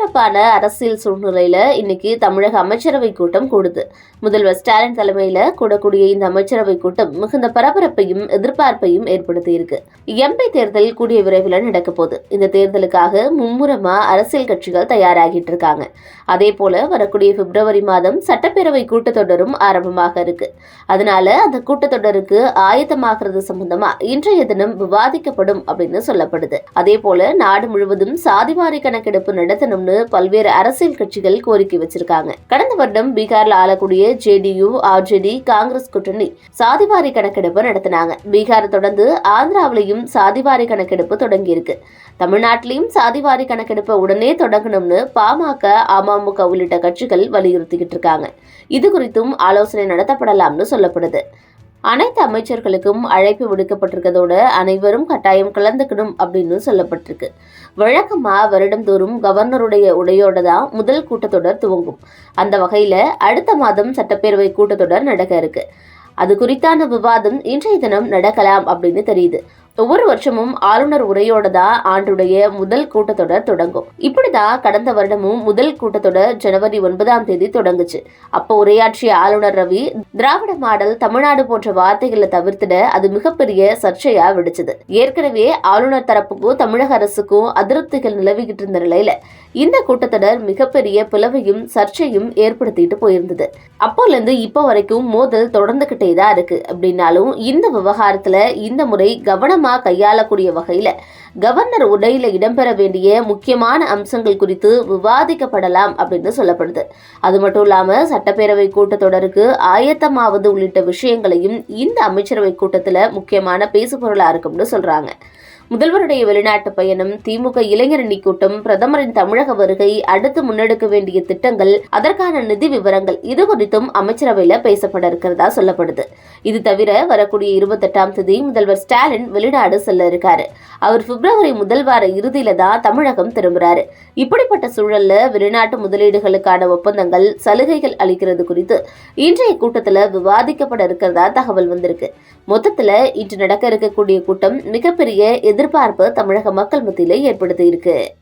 பரபரப்பான அரசியல் சூழ்நிலையில இன்னைக்கு தமிழக அமைச்சரவை கூட்டம் கூடுது. முதல்வர் ஸ்டாலின் தலைமையில கூடக்கூடிய இந்த அமைச்சரவை கூட்டம் மிகுந்த பரபரப்பையும் எதிர்பார்ப்பையும் ஏற்படுத்தி இருக்கு. எம்பி தேர்தல் கூடிய விரைவில் நடக்க போகுது. இந்த தேர்தலுக்காக மும்முரமா அரசியல் கட்சிகள் தயாராகிட்டு இருக்காங்க. அதே போல வரக்கூடிய பிப்ரவரி மாதம் சட்டப்பேரவை கூட்டத்தொடரும் ஆரம்பமாக இருக்கு. அதனால அந்த கூட்டத்தொடருக்கு ஆயத்தமாகிறது சம்பந்தமா இன்றைய தினம் விவாதிக்கப்படும் அப்படின்னு சொல்லப்படுது. அதே போல நாடு முழுவதும் சாதிவாரி கணக்கெடுப்பு நடத்தணும்னு பல்வேறு அரசியல் கட்சிகள் கோரிக்கை வச்சிருக்காங்க. கடந்த வருடம் பீகார்ல ஆளக்கூடிய ஜேடியு ஆர்ஜேடி காங்கிரஸ் கூட்டணி சாதிவாரி கணக்கெடுப்பு நடத்தினாங்க. பீகாரை தொடர்ந்து ஆந்திராவிலையும் சாதிவாரி கணக்கெடுப்பு தொடங்கியிருக்கு. தமிழ்நாட்டிலையும் சாதிவாரி கணக்கெடுப்பை உடனே தொடங்கணும்னு பாமக அமமுக உள்ளிட்ட கட்சிகள் வலியுறுத்திக்கிட்டு இருக்காங்க. இது குறித்தும் ஆலோசனை நடத்தப்படலாம்னு சொல்லப்படுது. அனைத்து அமைச்சர்களுக்கும் அழைப்பு விடுக்கப்பட்டிருக்கதோட அனைவரும் கட்டாயம் கலந்துக்கணும் அப்படின்னு சொல்லப்பட்டிருக்கு. வழக்கமா வருடந்தோறும் கவர்னருடைய உடையோட தான் முதல் கூட்டத்தொடர் துவங்கும். அந்த வகையில அடுத்த மாதம் சட்டப்பேரவை கூட்டத்தொடர் நடக்க இருக்கு. அது குறித்தான விவாதம் இன்றைய தினம் நடக்கலாம் அப்படின்னு தெரியுது. ஒவ்வொரு வருஷமும் ஆளுநர் உரையோட தான் ஆண்டுடைய முதல் கூட்டத்தொடர் தொடங்கும். இப்படிதான் கடந்த வருடமும் முதல் கூட்டத்தொடர் ஜனவரி ஒன்பதாம் தேதி தொடங்குச்சு. அப்போ உரையாற்றிய ஆளுநர் ரவி திராவிட மாடல் தமிழ்நாடு போன்ற வார்த்தைகளை தவிர்த்திட அது மிகப்பெரிய சர்ச்சையா விடுச்சது. ஏற்கனவே ஆளுநர் தரப்புக்கும் தமிழக அரசுக்கும் அதிருப்திகள் நிலவிக்கிட்டு இருந்த நிலையில இந்த கூட்டத்தொடர் மிகப்பெரிய பிளவையும் சர்ச்சையும் ஏற்படுத்திட்டு போயிருந்தது. அப்போல இருந்து இப்போ வரைக்கும் மோதல் தொடர்ந்துகிட்டே தான் இருக்கு. அப்படின்னாலும் இந்த விவகாரத்துல இந்த முறை கவனம் கவனமா கையாளக்கூடிய வகையில கவர்னர் உடையில இடம்பெற வேண்டிய முக்கியமான அம்சங்கள் குறித்து விவாதிக்கப்படலாம் அப்படின்னு சொல்லப்படுது. அது மட்டும் இல்லாம சட்டப்பேரவை கூட்டத்தொடருக்கு ஆயத்தமாவது உள்ளிட்ட விஷயங்களையும் இந்த அமைச்சரவை கூட்டத்துல முக்கியமான பேசுபொருளா இருக்கும்னு சொல்றாங்க. முதல்வருடைய வெளிநாட்டு பயணம் திமுக இளைஞரணி கூட்டம் பிரதமரின் தமிழக வருகை அடுத்து முன்னெடுக்க வேண்டிய திட்டங்கள் அதற்கான நிதி விவரங்கள் இது குறித்தும் அமைச்சரவையில பேசப்பட இருக்கிறதா சொல்லப்படுது. இது தவிர வரக்கூடிய இருபத்தெட்டாம் தேதி முதல்வர் ஸ்டாலின் வெளிநாடு செல்ல இருக்காரு. அவர் பிப்ரவரி முதல் வார இறுதியில தான் தமிழகம் திரும்புறாரு. இப்படிப்பட்ட சூழல்ல வெளிநாட்டு முதலீடுகளுக்கான ஒப்பந்தங்கள் சலுகைகள் அளிக்கிறது குறித்து இன்றைய கூட்டத்துல விவாதிக்கப்பட இருக்கிறதா தகவல் வந்திருக்கு. மொத்தத்துல இன்று நடக்க இருக்கக்கூடிய கூட்டம் மிகப்பெரிய எதிர்பார்ப்பு தமிழக மக்கள் மத்தியில ஏற்படுத்தி இருக்கு